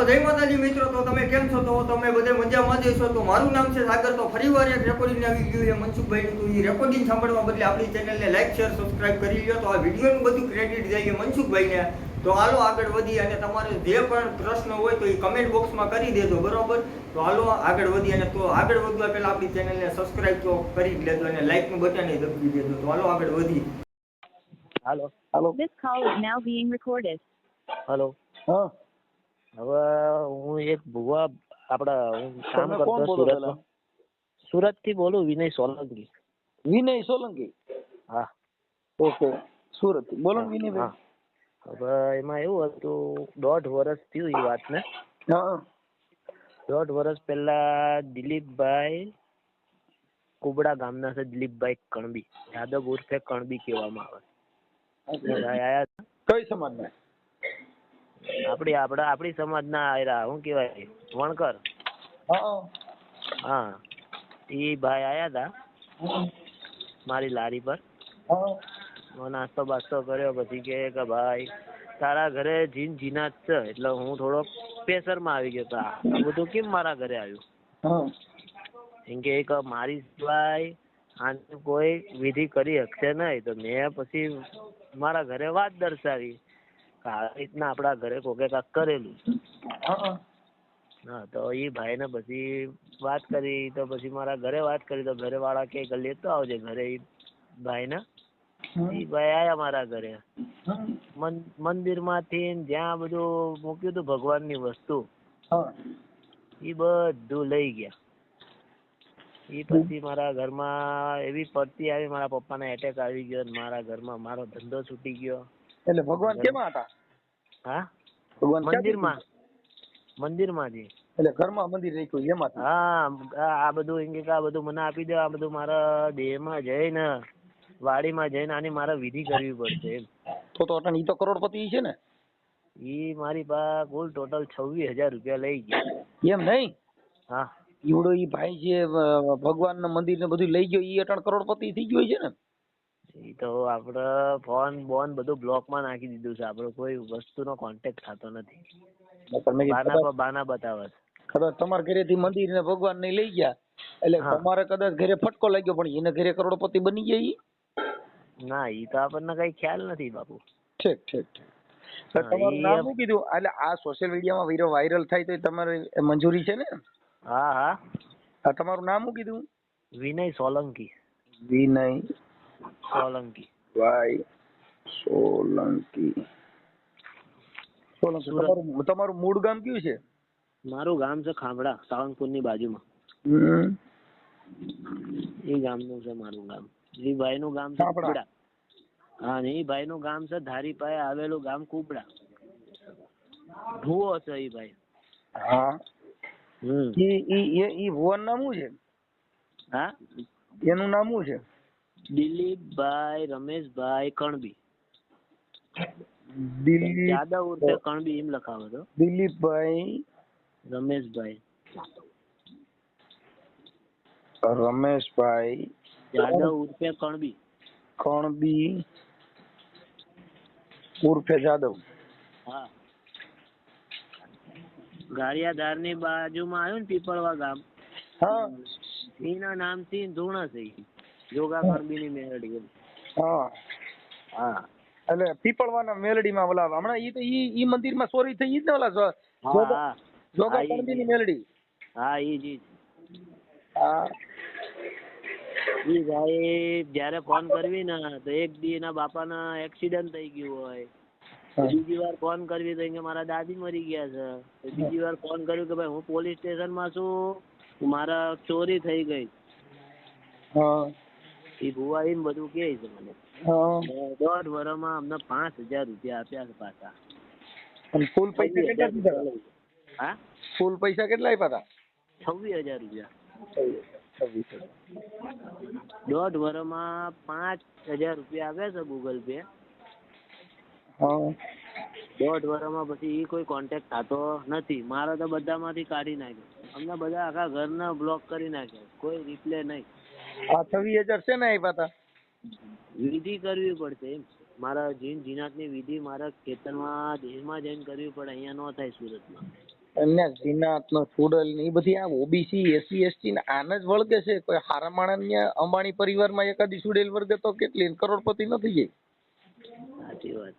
તો જય માતાજી મિત્રો તો તમે કેમ છો? તો તમે બધે મજામાં જ છો તો મારું નામ છે સાગર તો ફરીવાર એક રેકોર્ડિંગ આવી ગયું છે મનસુખભાઈનું. તો એ રેકોર્ડિંગ સાંભળવા બદલે આપણી ચેનલને લાઈક શેર સબસ્ક્રાઇબ કરી લ્યો. તો આ વિડીયોનું બધું ક્રેડિટ જાય છે મનસુખભાઈને. તો હાલો આગળ વધી અને તમારે જે પણ પ્રશ્ન હોય તો એ કમેન્ટ બોક્સમાં કરી દેજો બરોબર? તો હાલો આગળ વધી અને તો આગળ વધવા પહેલા આપણી ચેનલને સબસ્ક્રાઇબ તો કરી જ લેજો અને લાઈકનું બટન દબાવી દેજો. તો હાલો આગળ વધી. હાલો. હાલો. This call is now being recorded. હાલો. હા. હવે હું એક ભુવા આપડા હું કામ કરતો સુરત સુરતથી બોલું વિનય સોલંકી. વિનય સોલંકી? હા. ઓકે. સુરત બોલો ને વિનયભાઈ. હવે એમાં એવું હતું દોઢ વર્ષ થયું એ વાતને. ને દોઢ વર્ષ પહેલા દિલીપભાઈ કુબડા ગામના છે દિલીપભાઈ કણબી. યાદવ ઉર્ફે કણબી કહેવામાં આવે. કઈ સમાજના? આપડી આપડા આપડી સમાજના આયરા શું કહેવાય વણકર. હા. એ ભાઈ આયા હતા મારી લારી પર. નાસ્તો બાસ્તો કર્યો પછી કે કે ભાઈ તારા ઘરે જીન જીનાત છે એટલે હું થોડો પ્રેશરમાં આવી ગયો તો આ બધું કેમ મારા ઘરે આવ્યું? કેમ કે એક મારી સિવાય આની કોઈ વિધિ કરી શકશે નહીં તો મેં પછી મારા ઘરે વાત દર્શાવી. આવી રીતના આપણા ઘરે કોકે કાક કરેલું હા તો એ ભાઈને પછી વાત કરી તો પછી મારા ઘરે વાત કરી તો ઘરે વાળા કે લેતો આવજે ઘરે એ ભાઈને. એ ભાઈ આયા મારા ઘરે. મંદિર મંદિરમાંથી ને જ્યાં બધું મૂક્યું હતું ભગવાનની વસ્તુ એ બધું લઈ ગયા. એ પછી મારા ઘરમાં એવી પડતી આવી મારા પપ્પાને એટેક આવી ગયો ને મારા ઘરમાં મારો ધંધો છૂટી ગયો. એટલે ભગવાન કેમાં હતા? હા? ભગવાન મંદિરમાં. મંદિરમાં જી એટલે ઘરમાં મંદિર રાખ્યું એમાં હા આ બધું એમ કે આ બધું મને આપી દે આ બધું મારા દેહમાં જઈને વાડીમાં જઈને આની મારે વિધિ કરવી પડશે એમ. તો તો અટણ ઈ તો કરોડપતિ છે ને. ઈ મારી પાસે કુલ ટોટલ છવ્વીસ હજાર રૂપિયા લઈ ગયા. એમ નહીં? હા. ઈવડો ઈ ભાઈ જે ભગવાન ના મંદિર ને બધું લઈ ગયો ઈ અટણ કરોડપતિ થઈ ગયો છે ને? ઈ તો આપણે ફોન બોન બધું બ્લોકમાં નાખી દીધું છે. આપણો કોઈ વસ્તુનો કોન્ટેક્ટ થતો નથી. બાના બાના બતાવે કદાચ તમારા ઘરેથી મંદિર ને ભગવાન ને લઈ ગયા. એટલે તમારે કદાચ ઘરે ફટકો લાગ્યો પણ એને ઘરે કરોડપતિ બની ગયા ઈ? ના ઈ તો આપણને કઈ ખ્યાલ નથી બાપુ. ઠીક ઠીક ઠીક. તમારું નામ શું કીધું? એટલે આ સોશિયલ મીડિયામાં વીડિયો વાયરલ થાય તો તમારે મંજૂરી છે ને? હા હા. તમારું નામ શું કીધું? વિનય સોલંકી. વિનય સોલંકી ભાઈ સોલંકી સોલંકી તમારું તમારું મૂળ ગામ કયું છે? મારું ગામ છે ખાંભડા સાવંગપુરની બાજુમાં. હમ. એ ગામનું છે મારું ગામ. એ ભાઈનું ગામ છે. કુબડા. હા ને એ ભાઈનું ગામ છે ધારી પાસે આવેલું ગામ કુબડા. ભુવો છે એ ભાઈ. હા. હમ. એ એ એ- ઈ ભુવન નામ શું છે? હા? એનું નામ શું છે? દિલીપભાઈ રમેશભાઈ કણબી. દિલીપ યાદવ ઉર્ફે કણબી એમ લખાવો તો. દિલીપભાઈ. રમેશભાઈ. રમેશભાઈ. યાદવ ઉર્ફે કણબી. કણબી. ઉર્ફે જાદવ. હા. ગારિયાધારની બાજુમાં આવ્યું ને પીપળવા ગામ. હા. એના નામથી ધૂણ છે ઈ. જોગા મેલડી હા. હા. એટલે પીપળવાના મેલડીમાં ઓલા હમણાં ઈ તો ઈ ઈ મંદિરમાં ચોરી થઈ ઈ જ ને ઓલા જો- હા જોગા હા. જોગા હા, ઈ જ. કણબીની મેલડી. હા ઈ જી હા. ઈ ભાઈ જયારે ફોન કરવી ને તો એક દી એના બાપાના એક્સિડન્ટ થઈ ગયું હોય. બીજી વાર ફોન કરવી તો કે મારા દાદી મરી ગયા છે. બીજી વાર ફોન કર્યું કે ભાઈ હું પોલીસ સ્ટેશનમાં છું મારા ચોરી થઈ ગઈ. હા. એ ભુવા એમ બધું કે છે મને. દોઢ વર્ષમાં અમને પાંચ હજાર રૂપિયા આપ્યા છે પાછા. ફૂલ પૈસા કેટલા દીધા હા? ફૂલ પૈસા કેટલા આપ્યા છવ્વીસ હજાર રૂપિયા. હતા દોઢ વર્ષમાં પાંચ હજાર રૂપિયા આવે છે ગૂગલ પે હા. દોઢ વર્ષમાં પછી એ કોઈ કોન્ટેક્ટ થતો નથી. મારા તો બધામાંથી કાઢી નાખ્યો. અમને બધા આખા ઘરના બ્લોક કરી નાખ્યા. કોઈ રિપ્લે નહીં. આ છવ્વીસ હજાર છે ને આપ્યા હતા વિધિ કરવી પડશે એમ. મારા જીન જીનાતની વિધિ મારા ખેતરમાં દેશમાં જઈને કરવી પડે. અહીંયા ન થાય સુરતમાં. અને જીનાત નો ચુડેલ ને એ બધી આ ઓબીસી એસસી એસટી ને આને જ વળગે છે. કોઈ હારા માણસ ને અંબાણી પરિવારમાં એકાદી સુડેલ વર્ગે તો કેટલી? કરોડપતિ નથી જાય સાચી વાત.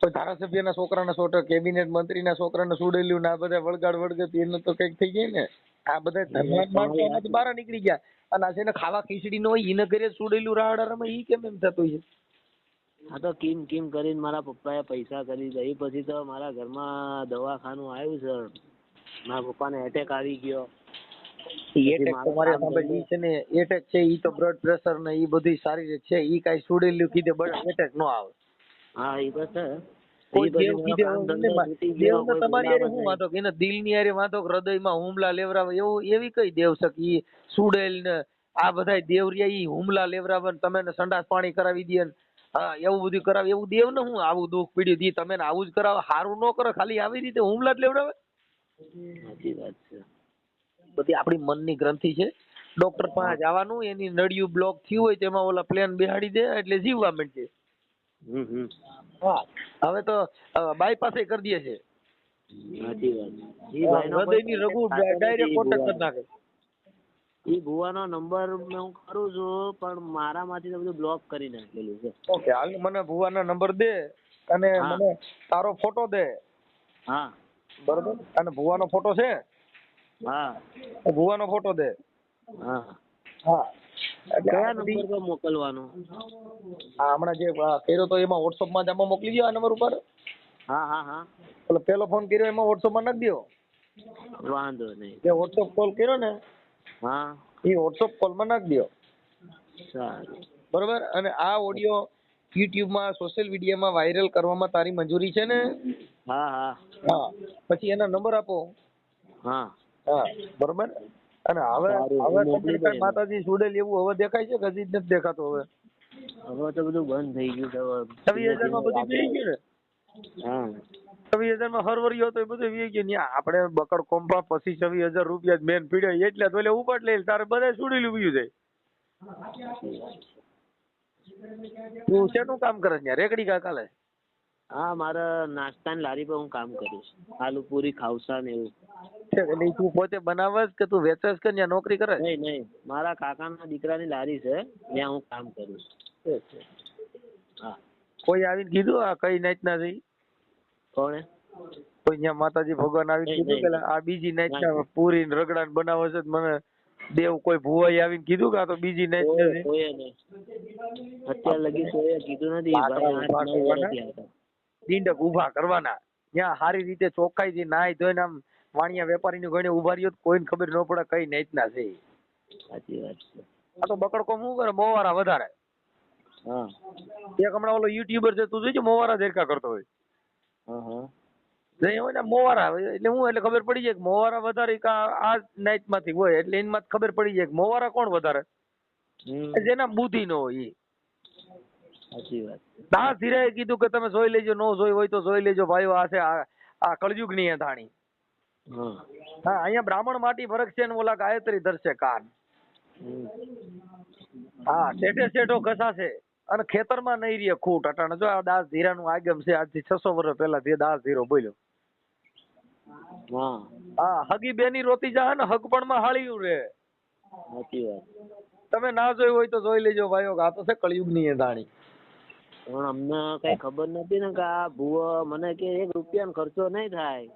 કોઈ ધારાસભ્યના છોકરાના સોટર કેબિનેટ મંત્રીના છોકરાને સુડેલ્યું ને આ બધા વળગાડ વળગે એનું તો કંઈક થઈ જાય ને. આ બધા ધનવાન માણસો એમાંથી બહાર નીકળી ગયા. અને આ ખાવા ખીચડી નો એને ઘરે સુડેલું રાડા રમે ઈ કેમ એમ થતું છે આ તો કીમ કીમ કરીને મારા પપ્પાએ પૈસા કરી દે એ પછી તો મારા ઘરમાં દવાખાનું આવ્યું છે. મારા પપ્પાને એટેક આવી ગયો. એટેક તમારે સામે ઈ છે ને એટેક છે ઈ તો બ્લડ પ્રેશર ને ઈ બધી સારી છે. ઈ કાઈ સુડેલું કીધે એટેક નો આવે. હા એ છે. કોઈ દેવ મારો કીધે કામ એવું ધંધો નહીં તૂટી દેવ ગયો, ને કોઈ તમારી હારે શું વાંધો એને દિલની હારે વાંધો હૃદયમાં હુમલા લેવરાવે એવું એવી કઈ દેવ છે સુડેલ ને આ બધા દેવરિયા ઈ હુમલા લેવરાવે તમે સંડાસ પાણી કરાવી દે હા એવું બધું કરાવે એવું દેવ ને હું આવું દુઃખ પીડ્યું દી તમે આવું જ કરાવો સારું ન કરો ખાલી આવી રીતે હુમલા જ લેવડાવે સાચી વાત છે. બધી આપણી મનની ગ્રંથિ છે. ડોક્ટર પાસે જવાનું એની નળિયું બ્લોક થયું હોય તેમાં ઓલા પ્લેન બેહાડી દે એટલે જીવવા માંડે હમ હમ. હા. હવે તો બાયપાસ કરી દે છે. સાચી વાત. હૃદયની રઘુ ડાયરેક્ટ કોન્ટેક્ટ કરી નાખે. એ ભુવાનો નંબર મેં હું કરું છું પણ મારામાંથી તો બધું બ્લોક કરી નાખેલું છે. ઓકે હાલ મને ભુવાના નંબર દે અને. મને તારો ફોટો દે. હા. બરોબર? અને ભુવાનો ફોટો છે? હા. ભુવાનો ફોટો દે. હા. હા. કયા નંબર પર મોકલવાનું? આ હમણાં જે કર્યો તો એમાં WhatsApp માં જ મોકલી દો આ નંબર ઉપર. હા હા હા. ઓલો પેલો ફોન કર્યો એમાં WhatsApp માં નાખી દો વાંધો નહીં. જે WhatsApp કોલ કર્યો ને હા. એ WhatsApp કોલમાં નાખી દો સારું. બરોબર? અને આ ઓડિયો યુટ્યુબમાં સોશિયલ મીડિયા માં વાયરલ કરવામાં તારી મંજૂરી છે ને? હા હા. હા. પછી એના નંબર આપો. હા. હા. બરોબર? અને હવે હવે. માતાજી સુડેલ એવું હવે દેખાય છે કે હજી જ નથી દેખાતો હવે? હવે તો બધું બંધ થઈ ગયું. છવ્વીસ હજારમાં બધું થઈ ગયું ને? હા. છવ્વીસ હજારમાં હરવરી હતો એ બધું વી ગયું. ન્યા આપણે બકડ કોમ્પા પછી છવ્વીસ હજાર રૂપિયા મેન પીડ્યા એટલે તો એટલે ઉપાડ લે તારે બધા સુડેલું બીજું જાય. તું શેનું કામ કરે ને રેકડી કા કાલે? હા મારે નાસ્તાની લારી પર હું કામ કરું છું. આલુ પૂરી ખાવસા ને એવું. એટલે તું પોતે બનાવસ કે તું વેચસ કે ત્યાં નોકરી કરે છે? નહીં નહીં. મારા કાકાના દીકરાની લારી છે ત્યાં હું કામ કરું છું. હા. કોઈ આવીને કીધું આ કઈ નાઈટ ના થઈ કોણે? કોઈ ત્યાં માતાજી ભગવાન આવીને કીધું કે આ બીજી નાઈટ પૂરી રગડા ને બનાવે છે મને દેવ કોઈ ભુવાઈ આવીને કીધું કે આ તો બીજી નાઈટ છે અત્યાર લગી કીધું નથી લાકડા ઊભા કરવાના? દીંડક ત્યાં સારી રીતે ચોખ્ખાઈથી નાઈ ધોઈને આમ વાણિયા વેપારીની ગણે ઊભા રહ્યો કોઈને ખબર ન પડે કઈ નાઈટ ના છે સાચી વાત છે. આ તો બકડકો શું કરે? મોવારા વધારે. હા. એક હમણાં ઓલો યુટ્યુબર છે તું જોઈજે મોવારા દેરકા કરતો હોય. હા હા. મોવારા એટલે હું એટલે ખબર પડી જાય કે મોવારા વધારે કા આ નાઈટમાંથી હોય એટલે એમાં ખબર પડી જાય કે મોવારા કોણ વધારે? જેના બુદ્ધિ નો હોય સાચી વાત દાસ ધીરે કીધું કે તમે જોઈ લેજો નો જોઈ હોય તો જોઈ લેજો ભાઈ આ છે આ આ કળયુગની ધાણી. હા. અહીંયા બ્રાહ્મણ માટી ફરક છે ને ઓલા ગાયત્રી ધરશે કાન. હા શેઠે શેઠો ઘસાશે અને ખેતરમાં નહીં રહે ખૂટ અટાણે. જો આ દાસ ધીરાનું આગમ છે આજથી છસો વર્ષ પહેલા જે દાસ ધીરો બોલ્યો. હા. હગી બેની રોતી જા ને હગપણમાં હાળ્યું રે સાચી વાત. તમે ના જોયું હોય તો જોઈ લેજો ભાઈઓ આ તો છે કળયુગની એ દાણી પણ અમને કઈ ખબર નથી ને કે આ ભૂવો મને કે એક રૂપિયાનો ખર્ચો નહીં થાય.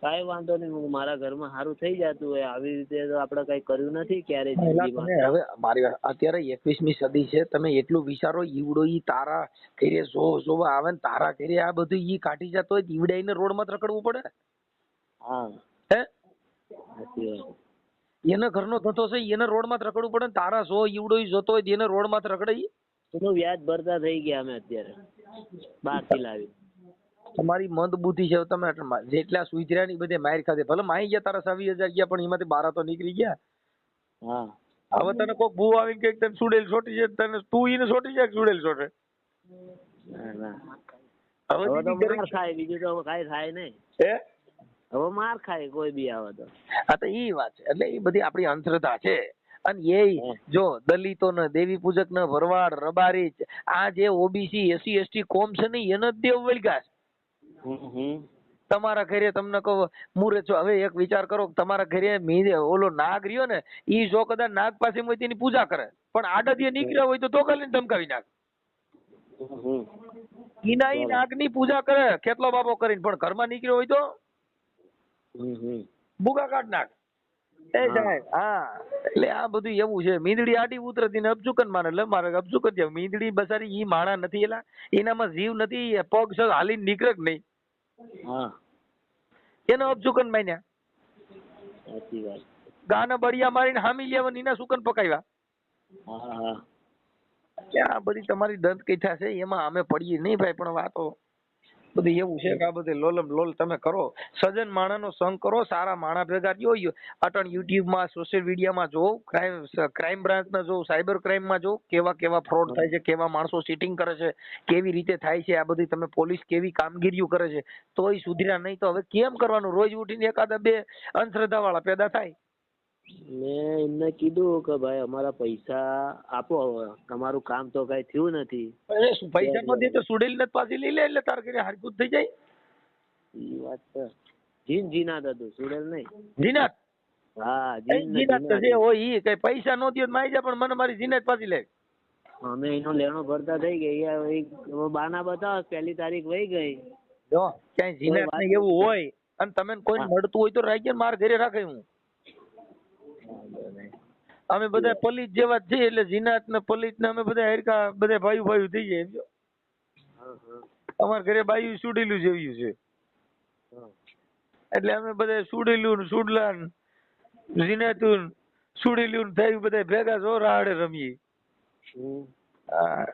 કાંઈ વાંધો નહીં હું મારા ઘરમાં સારું થઈ જતું હોય આવી રીતે તો આપણે કઈ કર્યું નથી તમે હવે મારી વાત અત્યારે એકવીસમી સદી છે તમે એટલું વિચારો ઈવડો ઈ તારા ઘરે જો જોવા આવે ને તારા ઘરે આ બધું ઈ કાઢી જતો હોય ઈવડાઈને રોડમાં માં રખડવું પડે? હા. હે? એને ઘરનો ધંધો છે એને રોડમાં જ રખડવું પડે ને તારા સો ઈવડો ઈ જોતો હોય એને રોડમાં માં રખડે? એનું વ્યાજ ભરતા થઈ ગયા અમે અત્યારે બહારથી લાવી. તમારી મંદ બુદ્ધિ છે તમે જેટલા સુધર્યા ની બધે માર ખાધે ભલે માહી ગયા તારા સવી હજાર ગયા પણ એમાંથી બારા તો નીકળી ગયા. હા. હવે તને કોક ભૂ આવીને કે તને સુડેલ છોટી છે તને તું એને છોટી જાય સુડેલ છોટે? હવે હવે તો માર ખાય બીજું તો કઈ થાય નહીં. હે? હવે માર ખાય કોઈ બી આવે તો. હા તો ઈ વાત છે. એટલે એ બધી આપણી અંધશ્રદ્ધા છે. અને એ જો દલિતો ને દેવી પૂજક ને ભરવાડ રબારી આ જે ઓબીસી એસસી એસટી કોમ છે ને એને જ દેવ હમ તમારા ઘરે તમને કહો મુરે છો હવે એક વિચાર કરો કે તમારા ઘરે મી ઓલો નાગ રહ્યો ને ઈ જો કદાચ નાગ પાસે તેની પૂજા કરે. પણ આડદીએ નીકળ્યા હોય તો તો કરીને ધમકાવી નાખ. ઈના ઈ નાગની પૂજા કરે કેટલો બાપો કરીને પણ ઘરમાં નીકળ્યો હોય તો? ભૂગા કાઢ નાખ. એ. સાહેબ હા. એટલે આ બધું એવું છે. મીંદડી આડી ઉતરતી ને અબજુકન મારે એટલે મારે અબજુકન છે મીંદડી બસારી ઈ માણા નથી એલા. એનામાં જીવ નથી પગ છે હાલી નીકળે જ નહીં? હા. એનો અબજુકન માન્યા. સાચી વાત. ગાના બળિયા મારીને હામી લેવા નીના સુકન પકાવ્યા. હા હા. આ બધી તમારી દંત કથા છે એમાં અમે પડીએ નહીં ભાઈ પણ વાતો બધી એવું છે કે આ બધી લોલમ લોલ તમે કરો. સજન માણાનો સંગ કરો, સારા માણા ભેગા જો અટણ યુટ્યુબમાં, સોશિયલ મીડિયામાં જો ક્રાઇમ ક્રાઇમ બ્રાન્ચના જો સાયબર ક્રાઇમમાં જો કેવા કેવા ફ્રોડ થાય છે, કેવા માણસો સીટિંગ કરે છે, કેવી રીતે થાય છે, આ બધી તમે પોલીસ કેવી કામગીરીઓ કરે છે, તોય સુધર્યા નહીં તો હવે કેમ કરવાનું? રોજ ઉઠીને એકાદા બે અંધશ્રદ્ધા વાળા પેદા થાય. મેં એમને કીધું કે ભાઈ અમારા પૈસા આપો હવે. તમારું કામ તો કઈ થયું નથી. અરે પૈસા નથી તો સુડેલ ને પાછી લઈ લે એટલે તારે હારકૂત થઈ જાય. એ વાત છે. જીન જીનાત હતું સુડેલ નહીં. જીનાત? હા જીન જીનાત તો જે હોય ઈ કઈ પૈસા નો દે મારી જા પણ મને મારી જીનાત પાછી લે. અમે એનો લેણો ભરતા થઈ ગઈ યાર એક બાના બતાવો પહેલી તારીખ વહી ગઈ. જો ક્યાંય જીનાત ને એવું હોય અને તમે કોઈને મળતું હોય તો રાખી માર ઘરે રાખે હું. અમે બધા પલિત જેવા જ છીએ એટલે જીનાત ને પલિત ને અમે બધા હરકા બધા ભાઈ ભાઈ થઈ જાય અમારા ઘરે બાયું સુડેલું જેવ્યું છે. એટલે અમે બધા સુડેલું સુડલા જીનાતું સુડેલું થયું બધા ભેગા જોર આડે રમીએ. હા,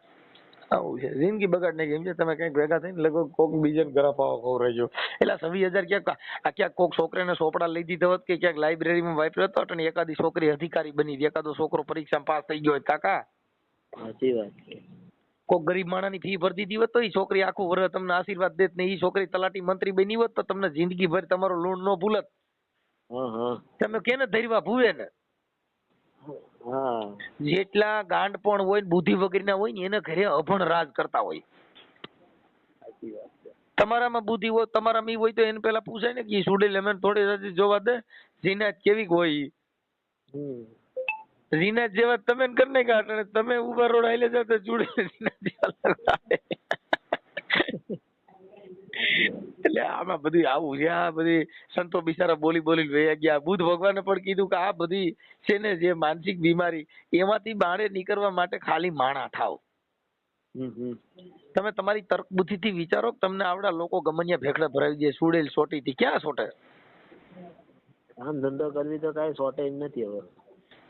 આવું છે. જિંદગી બગાડ નાખી છે તમે કંઈક ભેગા થઈને લગભગ કોક બીજાને ઘરા પાવા રહેજો. એટલે છવ્વીસ હજાર ક્યાંક આ ક્યાંક કોક છોકરાને સોપડા લઈ દીધો હોત કે ક્યાંક લાઇબ્રેરીમાં વાપર્યો હતો અને એકાદી છોકરી અધિકારી બની એકાદો છોકરો પરીક્ષામાં પાસ થઈ ગયો હોય કાકા. સાચી વાત છે. કોક ગરીબ માણસની ફી ભરતી દીધી હોત તો એ છોકરી આખું વર્ષ તમને આશીર્વાદ દેત ને એ છોકરી તલાટી મંત્રી બની હોત તો તમને જિંદગી ભર તમારો લોન નો ભૂલત. તમે કેને ધરવા ભૂવે ને જેટલા ગાંડ પણ હોય ને બુદ્ધિ વગરના હોય ને એના ઘરે અભણ રાજ કરતા હોય. તમારામાં બુદ્ધિ હોય તમારામાં ઈ હોય તો એને પેલા પૂછાય ને કે સુડે સુડેલ એમને થોડી રાજી જોવા દે જીનાત કેવી હોય જીનાત જેવા તમે કરી નાખ્યા તમે ઊભા રોડ આવી જાવ તો ચૂડેલ જીનાત જેવા લાગે. એટલે આમાં બધી આવું છે આ બધી સંતો બિચારા બોલી બોલી વયા ગયા. બુદ્ધ ભગવાને પણ કીધું કે આ બધી છે ને જે માનસિક બીમારી એમાંથી બહાર નીકળવા માટે ખાલી માણા થાવ તમે તમારી તર્ક બુદ્ધિથી વિચારો કે તમને આવડા લોકો ગમનિયા ભેખડા ભરાવી દે સુડેલ સોટીથી. ક્યાં સોટે? આમ ધંધો કરવી તો કાંઈ સોટે નથી હવે.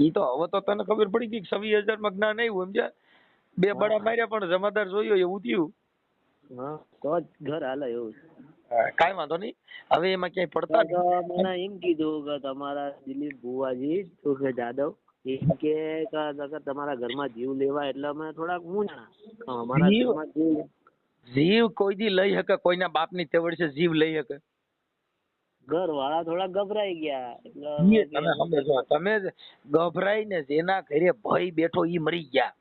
ઈ તો હવે તો તને ખબર પડી ગઈ કે છવ્વીસ હજારમાં જ્ઞાન આવ્યું સમજ્યા? બે બડા માર્યા પણ જમાદાર જોયો એવું થયું હા તો ઘર હાલે એવું. કાંઈ વાંધો નહીં. હવે એમાં ક્યાંય પડતા મને એમ કીધું કે તમારા દિલીપ ભુવાજી તો કે જાદવ એમ કે તમારા ઘરમાં જીવ લેવા એટલે અમે થોડાક મૂંઝાણા અમારા? ઘરમાં જીવ જીવ કોઈ દી લઈ શકે કોઈના બાપની તેવડ છે જીવ લઈ શકે. ઘર વાળા થોડા ગભરાઈ ગયા. એટલે તમે ગભરાઈ ને જેના ઘરે ભય બેઠો ઈ મરી ગયા.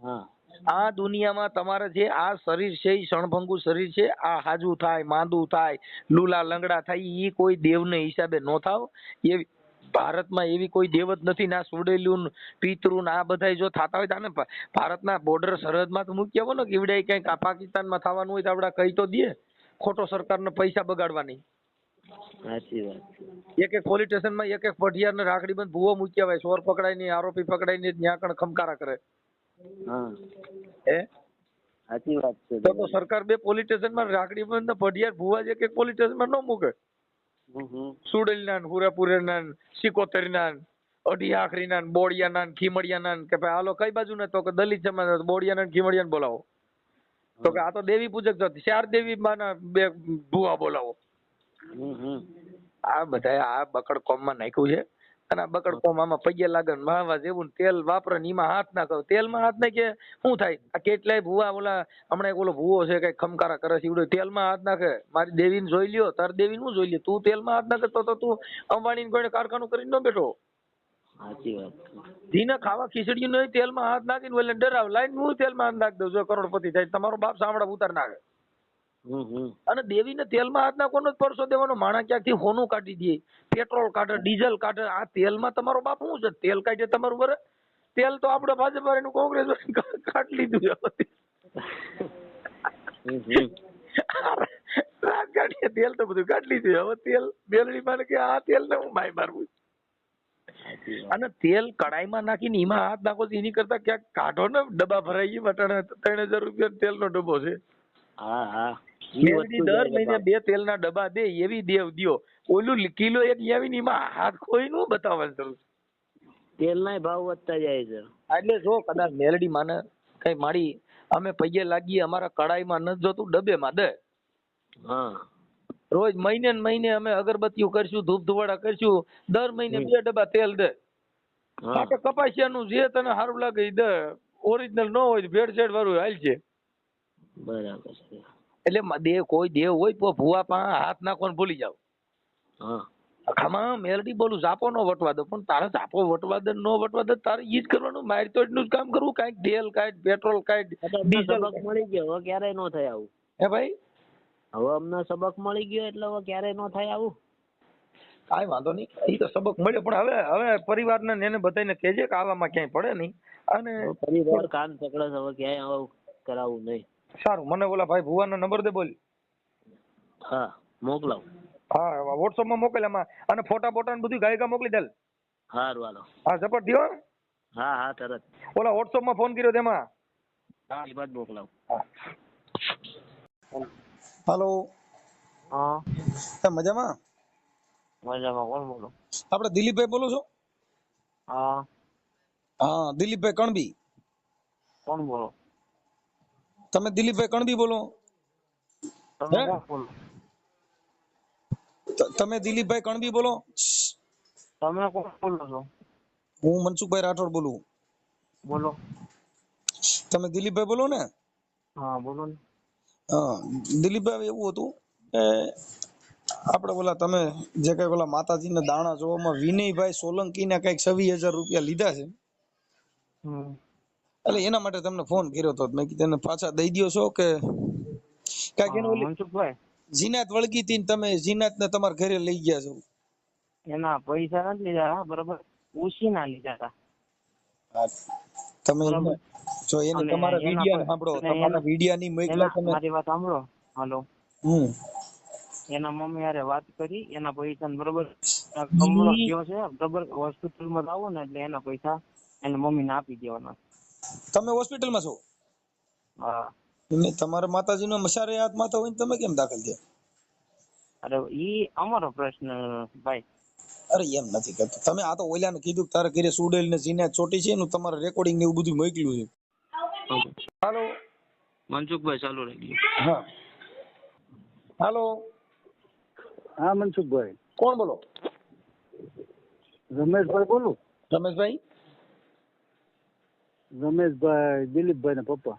હા. આ દુનિયામાં તમારે જે આ શરીર છે એ ક્ષણભંગુ શરીર છે આ હાજુ થાય માંદું થાય લુલા લંગડા થાય એ કોઈ દેવને હિસાબે નો થાવ. એવી ભારતમાં એવી કોઈ દેવ જ નથી ના સુડેલું પિતૃન આ બધાય જો થાતા હોય તો ભારતના બોર્ડર સરહદમાં તો મૂકી આવો ને કે ઈવડે કંઈક પાકિસ્તાનમાં થવાનું હોય તો આપડા કહી તો દે. ખોટો સરકારને પૈસા બગાડવાની. સાચી વાત એક એક પોલીસ સ્ટેશનમાં એક એક પઢિયાર ને રાખડી બંધ ભૂવો મૂકી હોય ચોર પકડાય નહીં આરોપી પકડાય નહીં ત્યાં કણ ખમકારા કરે. હા. સાચી વાત છે તો તો સરકાર બે પોલીસ સ્ટેશનમાં રાખડી બંધ ને પઢિયાર ભૂવા જે કે પોલીસ સ્ટેશનમાં ન મૂકે. સુડેલ હમ. સુડેલના ને સિકોતેર ને અઢી આખરીના ને બોડિયા ને ખીમડિયા ને કે ભાઈ હાલો કઈ બાજુ ને તો કે દલિત સમાજ ના તો બોડિયાના ને બોલાવો. તો કે આ તો દેવી પૂજક તો ચાર દેવી માના બે ભૂવા બોલાવો. આ બધા આ બકડ કોમમાં નાખ્યું છે. અને બકડકો મામા પગે લાગે ને જેવું તેલ વાપરે ને એમાં હાથ નાખો તેલમાં હાથ નાખે શું થાય? આ કેટલાય ભૂવા ઓલા હમણાં એક ઓલો ભૂવો છે કઈ ખમકારા કરે છે તેલ તેલમાં હાથ નાખે. મારી દેવીને જોઈ લ્યો તાર દેવીને હું જોઈ લ્યો? તું તેલમાં હાથ નાખે તો તો તું અંબાણી કોઈ કારખાનું કરીને ન બેઠો. સાચી વાત જીને ખાવા ખીચડી નહીં તેલમાં હાથ નાખીને ઓલે ડરાવ. લાઈન હું તેલમાં હાથ નાખી દઉં જો કરોડપતિ થાય તમારો બાપ સાંભળા ઉતાર નાખે. અને દેવીને તેલમાં હાથ નાખવાનો જ પરસો દેવાનો. માણા ક્યાંકથી હોનું કાઢી દે? પેટ્રોલ કાઢે ડીઝલ કાઢે? આ તેલમાં તમારો બાપ શું છે? તેલ કાઢે તમારું બરે તેલ તો આપણે ભાજપ વાળાનું કોંગ્રેસ કાઢી લીધું છે રાજકારણીએ તેલ તો બધું કાઢી લીધું હવે તેલ બેલડી માં કે આ તેલ ને હું માય મારવું? અને તેલ કડાઈમાં નાખીને એમાં હાથ નાખો તો એની કરતા ક્યાંક કાઢો ને ડબ્બા ભરાઈ ગઈ વટાણે ત્રણ હજાર રૂપિયા તેલનો ડબ્બો છે. હા હા. મેલડી દર મહિને. બે તેલના ડબ્બા દે એવી દેવ દિયો. ઓલું કિલો એક આવીને એમાં હાથ કોઈ નું બતાવવાનું જરૂર તેલનાય ભાવ વધતા જાય છે. એટલે જો કદાચ મેલડી માને કઈ માડી અમે પૈયે લાગીએ અમારા કડાઈમાં ન જોતું ડબ્બેમાં દે. હા. રોજ મહિને ને મહિને અમે અગરબત્તીઓ કરશું ધૂપ ધુવાડા કરશું દર મહિને બે ડબ્બા તેલ દે. હા. માટે કપાસિયાનું જે તને સારું લાગે દે. ઓરિજિનલ ન હોય ભેળસેળ વાળું હાલ છે. બરાબર છે. એટલે દેહ કોઈ દેહ હોય તો ભૂવા પા હાથ નાખવાનું ભૂલી જાવ ખમા મેલડી બોલું ઝાપો નો વટવા દો. પણ તારે ઝાપો વટવા દે નો વટવા દે તારે ઈ જ કરવાનું. મારી તો એટલું જ કામ કરવું કાંઈક તેલ કાંઈક પેટ્રોલ કાંઈક ડીઝલ. મળી ગયો હવે ક્યારેય નો થાય આવું. હે ભાઈ? હવે અમને સબક મળી ગયો એટલે હવે ક્યારેય નો થાય આવું. કાંઈ વાંધો નહીં. એ તો સબક મળ્યો પણ હવે હવે પરિવારને ને એને બધાને કહેજે કે આવામાં ક્યાંય પડે નહીં. અને પરિવાર કાન પકડે હવે ક્યાંય આવું કરાવવું નહીં. સારું મને ઓલા ભાઈ ભુવાનો નંબર દે બોલ. હા મોકલાવ. હા વોટ્સઅપમાં મોકલ એમાં અને ફોટા બોટા ને બધું ગાયકા મોકલી દેલ. સારું હાલો. હા ઝપટ થયો હા? હા તરત. ઓલા વોટ્સઅપમાં ફોન કર્યો તેમાં. હા એ બાદ મોકલાવ. હાલો. હા. મજામાં? મજામાં કોણ બોલો. આપણે દિલીપભાઈ બોલો છો? હા. હા દિલીપભાઈ કણબી. કોણ બોલો? તમે દિલીપભાઈ કણબી બોલો. તમે બોલો? દિલીપભાઈ કણબી બોલો. તમે કોણ બોલો છો? હું મનસુખભાઈ રાઠોડ બોલું. બોલો. તમે દિલીપભાઈ બોલો ને? હા બોલો ને. હા દિલીપભાઈ એવું હતું કે આપણે બોલા તમે જે કઈ ઓલા માતાજીના દાણા જોવામાં વિનયભાઈ સોલંકીના કંઈક છવ્વીસ હજાર રૂપિયા લીધા છે. હમ. એટલે એના માટે તમને ફોન કર્યો તો મેં કીધું પાછા દઈ દો છો કે કાંઈક એનું મનસુખભાઈ. જીનાત વળગી હતી તમે જીનાત ને તમારા ઘરે લઈ ગયા છો. એના પૈસા નથી લીધા બરોબર. ઉછીના લીધા હતા. તમે જો એને તમારા વિડિયા સાંભળો તમારા વિડિયા ની મોકલા તમે મારી વાત સાંભળો. હાલો. હમ. એના મમ્મી હારે વાત કરી એના પૈસા ને બરોબર કમળો ગયો છે બરોબર હોસ્પિટલમાં આવો ને એટલે એના પૈસા એને મમ્મી ને આપી દેવાના. તમે હોસ્પિટલમાં છો? હા. એને તમારા માતાજીનો મસારે હાથ માથા હોય તમે કેમ દાખલ થયા? અરે ઈ અમારો પ્રશ્ન ભાઈ. અરે એમ નથી કરતો. તમે આ તો ઓલાને કીધું તારે ઘરે સુડેલ ને જીનાત ચોટી છે ને તમારે રેકોર્ડિંગ ને એવું બધું મોકલ્યું છે. હાલો. મનસુખભાઈ ચાલુ રહી ગયું. હા. હાલો. હા મનસુખભાઈ. કોણ બોલો? રમેશભાઈ બોલું? રમેશભાઈ? રમેશભાઈ દિલીપભાઈ ના પપ્પા.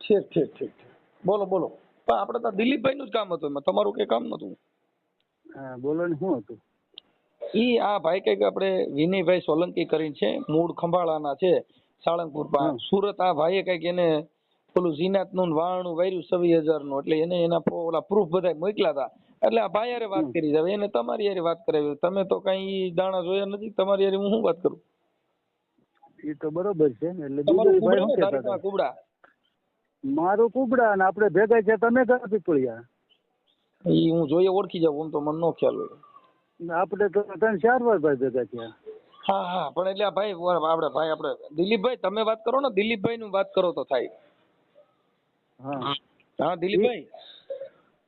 ઠીક ઠીક ઠીક બોલો બોલો. પણ આપણે તો દિલીપભાઈ નું જ કામ હતું એમાં. તમારું કઈ કામ નતું બોલો ને શું હતું? ઈ આ ભાઈ કંઈક આપણે વિનયભાઈ સોલંકી કરીને છે મૂળ ખંભાળાના છે સાળંગપુર પાસે સુરત આ ભાઈએ કંઈક એને પેલું ઝીનાતનું વાણું વાર્યું છવ્વીસ હજારનું એટલે એને એના ઓલા પ્રૂફ બધા મોકલા હતા. એટલે આ ભાઈ હારે વાત કરી. હવે એને તમારી યારે વાત કરાવી. તમે તો કઈ દાણા જોયા નથી. તમારી યારે હું શું વાત કરું? એ તો બરોબર છે એટલે બીજું કુબડા ને મારું કુબડા અને આપણે ભેગા છે તમે કયા પીપળિયા એ હું જોઈએ ઓળખી જાવ હું તો મને નો ખ્યાલ હોય. આપણે તો ત્રણ ચાર વાર ભાઈ ભેગા થયા. હા હા પણ એટલે ભાઈ આપણે ભાઈ આપણે દિલીપભાઈ તમે વાત કરો ને દિલીપભાઈ નું વાત કરો તો થાય. હા. હા દિલીપભાઈ?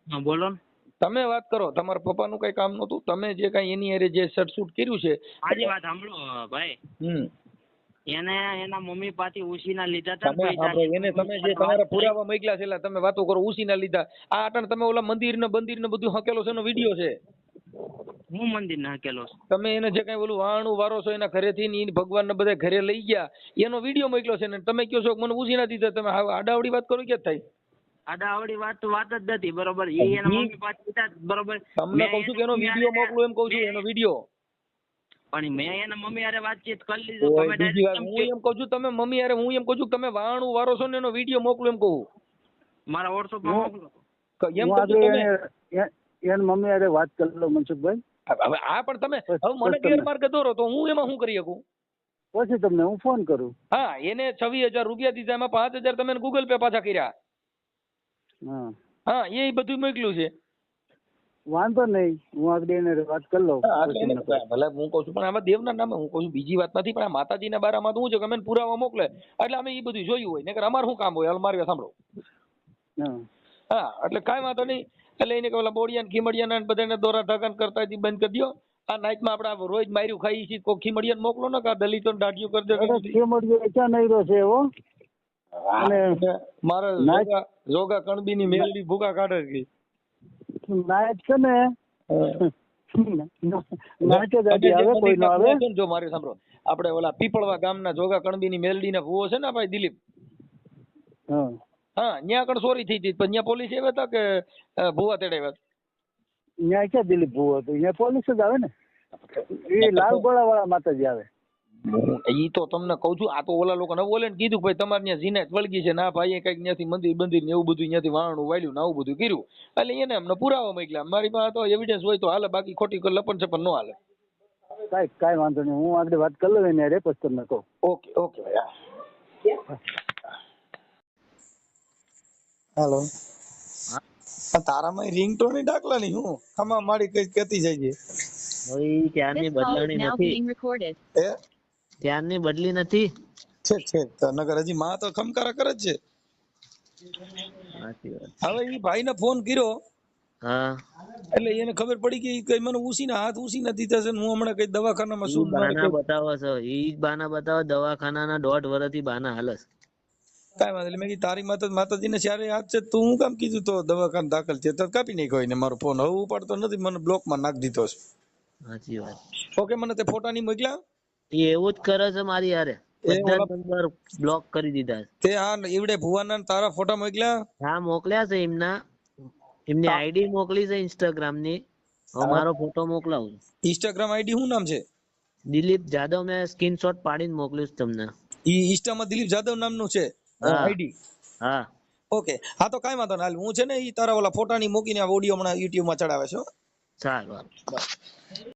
હા બોલો ને. તમે વાત કરો તમારા પપ્પાનું કઈ કામ નતું તમે જે કઈ એની અરે જે શૂટ કર્યું છે આજે વાત સાંભળો ભાઈ. હમ. એને એના મમ્મી પાસેથી ઉછીના લીધા હતા તમે એને તમે જે તમારા પુરાવા મોકલ્યા છે એટલે તમે વાતો કરો ઉસીના લીધા. આ અટણ તમે ઓલા મંદિર ને બંદિર ને બધું હકેલો છે એનો વીડિયો છે? હું મંદિર ના હકેલો છું? તમે એને જે કઈ ઓલું વાણું વારો છો એના ઘરે થી ઈ ભગવાન ને બધા ઘરે લઈ ગયા એનો વીડિયો મોકલ્યો છે ને તમે કહો છો મને ઉસીના દીધા? તમે આડાવડી વાત કરો કે થાય? આડાવડી વાત તો વાત જ નથી બરોબર. એ એના મમ્મી પાસે બરોબર. તમને કહું છું કે એના વીડિયો મોકલું એમ કહું છું એનો વીડિયો. પણ મેં એના મમ્મી હારે વાતચીત કરી લીધું. તમે બીજી હું એમ કહું છું તમે મમ્મી યારે હું એમ કહું છું તમે વાણું વારો છો ને એનો વીડિયો મોકલું એમ કહું. મારા વોટ્સઅપમાં મોકલો. એમ કહું છું તમે એન મમ્મી હારે વાત કરી લો મનસુખભાઈ. હવે આ પણ તમે હવે મને. ગેરમાર્ગે દોરો તો હું એમાં શું કરી શકું? પછી તમને હું ફોન કરું. હા એને છવ્વીસ હજાર રૂપિયા દીધા એમાં પાંચ હજાર તમે ગૂગલ પે પાછા કર્યા. હા. હા એ બધું મોકલ્યું છે. વાંધો નહીં હું આગળ એને વાત કરી લઉં. ભલે હું કહું છું પણ આમાં દેવના નામે હું કહું છું બીજી વાત નથી પણ આ માતાજીના બારામાં તો હું છે કે અમે પુરાવા મોકલે. એટલે અમે એ બધું જોયું હોય નકર અમારે શું કામ હોય અલમારી સાંભળો. હા. એટલે કાંઈ વાંધો નહીં એટલે એને કે બોડિયા ને ખીમડિયા ને બધાને દોરા ઢગન કરતા બંધ કરી દો. આ નાઇટમાં આપણે આ રોજ માર્યું ખાઈ છીએ કોઈ ખીમડિયાને મોકલો ને કે દલિતો દાઢીઓ કરી દે ખીમડિયો ખેમડીયો ક્યાં નહીરો છે એવો? અને મારે જોગા કણબી ની મેલડી ભૂકા કાઢે નાઈટ છે ને જ ન ને, મારે સાંભળો. આપણે ઓલા પીપળવા ગામના જોગા કણબીની મેલડીના ભૂવો છે ને ભાઈ દિલીપ? હા. હા ત્યાં આગળ ચોરી થઈ હતી પણ ન્યા પોલીસ આવ્યા હતા કે ભૂવા તેડાવ્યા? અહીંયા ક્યાં દિલીપ ભૂવો હતો? ન્યા પોલીસ જ આવે ને? એ લાલ ગોળા વાળા માતાજી આવે. ઈ તો તમને કહું છું આ તો ઓલા લોકો ને ઓલે કીધું ભાઈ તમારે ત્યાં જીનાત વળગી છે ના ભાઈ કંઈક ત્યાંથી મંદિર બંદિર ને એવું બધું ત્યાંથી વાણું વાળ્યું ને આવું બધું કર્યું. એટલે એને અમને પુરાવા મોકલ્યા મારી પાસે તો એવિડન્સ હોય તો હાલે બાકી ખોટી લપન છપન પણ ન હાલે. કઈ કઈ વાંધો નહીં. હું આગળ વાત કરી લઉં એને પછી તમને કહું. ઓકે ઓકે ભાઈ હેલો. તારામાં રિંગટોનની ડાકલા નહીં હું આમાં મારી કઈ કેતી જાય છે. is બદલાણી નથી. ત્યારની બદલી નથી. છે છે. નગર હજી માં તો ખમકારા કરે જ છે. હવે એ હવે ને ફોન કર્યો. હા. એટલે એને ખબર પડી કે મને ઉસી ઉસીના હાથ ઉસી નથી થશે ને હું હમણાં કઈ દવાખાનામાં શું બાના બતાવો છો. ઈ જ બાના બતાવો. દવાખાનાના દોઢ વર્ષથી બાના હાલસ કાંઈ વાંધો એટલે મેં કીધું તારી માતા માતાજીને ચારે હાથ છે તું હું કામ કીધું તો દવાખાને દાખલ છે તો કાપી નાખ્યો એને મારો ફોન. હવે ઉપાડતો નથી. મને બ્લોકમાં નાખી દીધો છે. સાચી વાત. ઓકે મને તે ફોટા ની મોકલ્યા. એવું જ કરે છે મારી યારે બધા નંબર બ્લોક કરી દીધા તે હા ઈવડે ભુવાના તારા ફોટા મોકલ્યા? હા મોકલ્યા છે એમના. એમની આઈડી મોકલી છે ઇન્સ્ટાગ્રામની મારો ફોટો મોકલાવું ઇન્સ્ટાગ્રામ આઈડી શું નામ છે? દિલીપ જાદવ મેં સ્ક્રીનશોટ પાડીને મોકલ્યું છે તમને. ઈ ઇન્સ્ટામાં દિલીપ જાદવ નામનું છે? આઈડી હા. ઓકે હા તો કાઈ વાંધો ના. હું છે ને ઈ તારા ઓલા ફોટાની મૂકીને ઓડિયો હમણાં યુટ્યુબમાં ચડાવે છે સારું